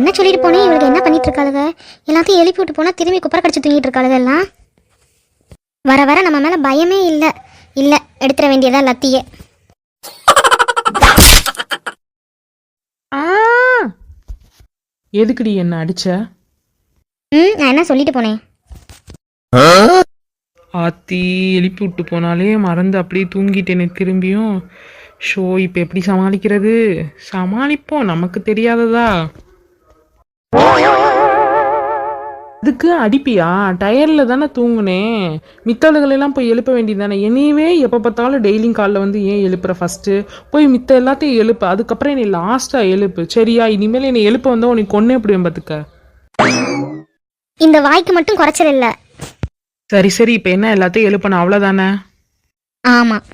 என்ன சொல்லிட்டு போனேன் இவளுக்கு என்ன பண்ணிட்டு இருக்காளுங்க எல்லாத்தையும் எழுப்பி விட்டு போனால் திரும்பி குப்பரை கடிச்சு தூங்கிட்டு இருக்காளுங்க எல்லாம்? வர வர நம்ம மேலே பயமே இல்லை. இல்லை எடுத்துட வேண்டியதா லத்தியே. எதுக்குடி என்ன அடிச்ச? ம் நான் என்ன சொல்லிட்டு போனேன் ஆத்தி எழுப்பி விட்டு போனாலே மறந்து அப்படியே தூங்கிட்டேனே திரும்பியும். ஷோ இப்போ எப்படி சமாளிக்கிறது? சமாளிப்போம் நமக்கு தெரியாததா? அதுக்கு அடிப்பியா? டயர்ல தானே தூங்குனேன் மித்தவர்களெல்லாம் போய் எழுப்ப வேண்டியது தானே என்னையவே எப்போ பார்த்தாலும் டெய்லியும் காலைல வந்து ஏன் எழுப்புற ஃபர்ஸ்ட்டு போய் மித்த எல்லாத்தையும் எழுப்பு. அதுக்கப்புறம் என்னை லாஸ்ட்டாக எழுப்பு. சரியா? இனிமேல் என்னை எழுப்ப வந்தா உனக்கு கொன்னே எப்படியும் பார்த்துக்க இந்த வாய்க்கு மட்டும் குறைச்சல் இல்லை. சரி சரி. இப்போ என்ன? எல்லாத்தையும் எழுப்பணும். அவ்வளோதானே ஆமாம்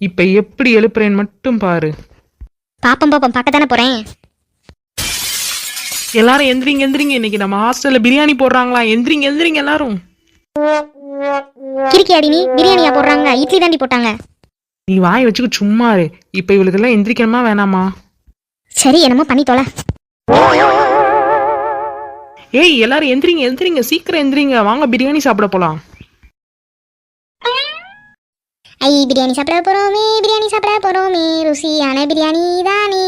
இப்போ எப்படி எழுப்புறேன்னு மட்டும் பாரு. பாப்பம் பாப்பம். பார்க்க தானே போகிறேன் எல்லாரும் எந்திரிங்க எந்திரிங்க. இன்னைக்கு நம்ம ஹாஸ்டல்ல பிரியாணி போடுறாங்களா? எந்திரிங்க எந்திரிங்க எல்லாரும். கிறுக்கி அடி நீ பிரியாணியா போடுறாங்க? இட்லி தாண்டி போட்டாங்க. நீ வாய் வச்சுக்க சும்மா இரு. இப்போ இவளுக்கெல்லாம் எந்திரிக்கணுமா வேணாமா? சரி என்னமோ பண்ணி தொலை. ஏய் எல்லாரும் எந்திரிங்க எந்திரிங்க. சீக்கிரம் எந்திரிங்க. வாங்க பிரியாணி சாப்பிட போலாம். ஐ பிரியாணி சாப்பிட போறோமே பிரியாணி சாப்பிட போறோமே. ருசியான பிரியாணி தானே.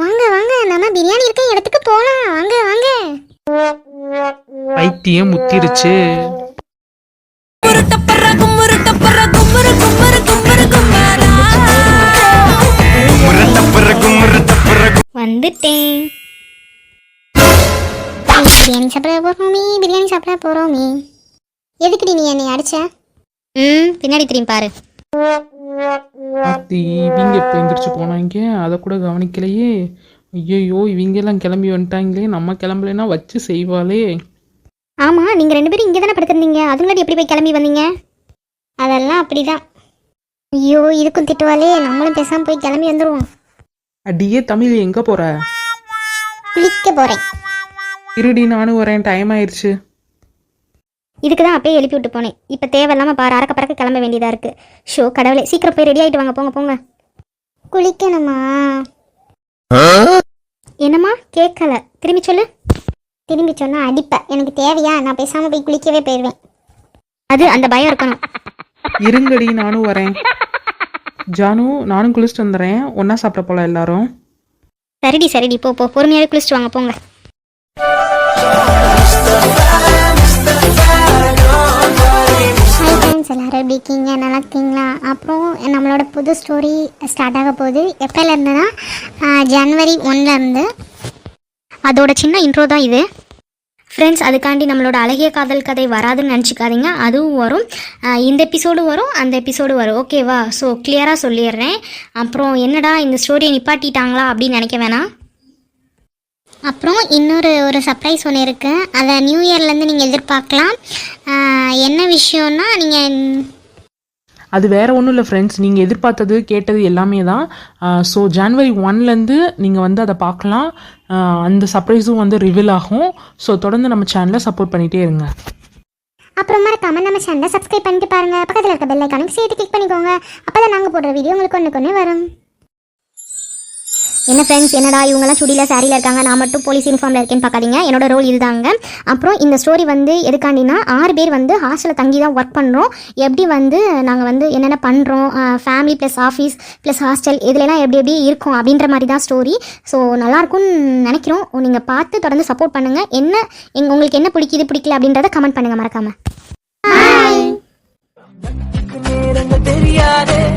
வாங்க வாங்க நம்ம பிரியாணி இருக்க இடத்துக்கு போலாம். வாங்க வாங்க. பைத்தியம் முத்திருச்சு. வந்துட்டேன். பிரியாணி சாப்பிட போறோமே பிரியாணி சாப்பிட போறோமே. எதுக்குடி நீ என்னை அடிச்ச? ம் பின்னாடி திரும்பி பாரு. ஆத்தி இவங்க இப்போ எந்திரிச்சு போனாங்க. அதை கூட கவனிக்கலையே. ஐயோ இவங்க எல்லாம் கிளம்பி வந்துட்டாங்களே. நம்ம கிளம்பலைன்னா வச்சு செய்வாளே. ஆமா நீங்க ரெண்டு பேரும் இங்கே தானே படுத்திருந்தீங்க அதுங்களாடி எப்படி போய் கிளம்பி வந்தீங்க? அதெல்லாம் அப்படிதான். ஐயோ இதுக்கும் திட்டுவாளே. நம்மளும் பேசாம போய் கிளம்பி வந்துருவோம். அடியே தமிழ் எங்க போற? குளிக்க போறேன். இருடி நானும் வரேன். டைம் ஆயிடுச்சு. இதுக்கு தான் அப்பயே எழுப்பி விட்டு போனேன். இப்போ தேவையில்லாம பாரு அறக்க பறக்க கிளம்ப வேண்டியதா இருக்கு. ஷோ கடவுளே சீக்கிரம் போய் ரெடி ஆயிட்டு வாங்க போங்க போங்க. குளிக்கணுமா? என்னம்மா? கேட்கல திரும்பி சொல்லு. திரும்பி சொன்னா அடிப்ப. எனக்கு தேவையா? நான் பேசாம போய் குளிக்கவே போயிடுவேன் அது அந்த பயம் இருக்கணும். இருங்கடி நானும் வரேன். ஜானு நானும் குளிச்சுட்டு வந்துடுறேன். ஒன்றா சாப்பிட போலாம் எல்லாரும். சரிடி சரிடி. போ போ. பொறுமையாவே குளிச்சுட்டு வாங்க போங்க. எப்படி இருக்கீங்க? நல்லா இருக்கீங்களா? அப்புறம் நம்மளோட புது ஸ்டோரி ஸ்டார்ட் ஆக போகுது. எப்போலேருந்துன்னா ஜனவரி ஒன்லேருந்து அதோட சின்ன இன்ட்ரோ தான் இது. ஃப்ரெண்ட்ஸ் அதுக்காண்டி நம்மளோட அழகிய காதல் கதை வராதுன்னு நினச்சிக்காதீங்க. அதுவும் வரும். இந்த எபிசோடு வரும் அந்த எபிசோடு வரும். ஓகேவா ஸோ கிளியராக சொல்லிடுறேன். அப்புறம் என்னடா இந்த ஸ்டோரியை நிப்பாட்டிட்டாங்களா அப்படின்னு நினைக்க வேணாம். அப்புறம் இன்னொரு ஒரு சர்ப்ரைஸ் ஒன்று இருக்குது அதை நியூ இயர்லேருந்து நீங்கள் எதிர்பார்க்கலாம். என்ன விஷயம்னா நீங்கள் அது வேற ஒன்றும் இல்லை ஃப்ரெண்ட்ஸ் நீங்கள் எதிர்பார்த்தது கேட்டது எல்லாமே தான். ஸோ ஜான்வரி ஒன்லேருந்து நீங்கள் வந்து அதை பார்க்கலாம். அந்த சர்ப்ரைஸும் வந்து ரிவீல் ஆகும். ஸோ தொடர்ந்து நம்ம சேனலை சப்போர்ட் பண்ணிகிட்டே இருங்க. அப்புறம் மறக்காம நம்ம சேனலை சப்ஸ்கிரைப் பண்ணிட்டு பாருங்க. பக்கத்தில் இருக்க பெல் ஐக்கானுக்கு சேர்த்து கிளிக் பண்ணிக்கோங்க. அப்போ தான் நாங்கள் போடுற வீடியோ உங்களுக்கு ஒன்று கொண்டு வரும். என்ன ஃப்ரெண்ட்ஸ் என்னடா இவங்கெல்லாம் சுடியில் சாரியில் இருக்காங்க. நான் மட்டும் போலீஸ் யூனிஃபார்மில் இருக்கேன்னு பார்க்காதீங்க. என்னோட ரோல் இதுதாங்க. அப்புறம் இந்த ஸ்டோரி வந்து எதுக்காண்டினா ஆறு பேர் வந்து ஹாஸ்டலில் தங்கி தான் ஒர்க் பண்ணுறோம் எப்படி வந்து நாங்கள் வந்து என்னென்ன பண்ணுறோம் family plus office plus hostel இதுலலாம் எப்படி எப்படி இருக்கும் அப்படின்ற மாதிரி தான் ஸ்டோரி ஸோ நல்லாயிருக்கும்னு நினைக்கிறோம். நீங்கள் பார்த்து தொடர்ந்து சப்போர்ட் பண்ணுங்கள் என்ன எங்க உங்களுக்கு என்ன பிடிக்குது பிடிக்கல அப்படின்றத கமெண்ட் பண்ணுங்கள் மறக்காமல் தெரியாதே.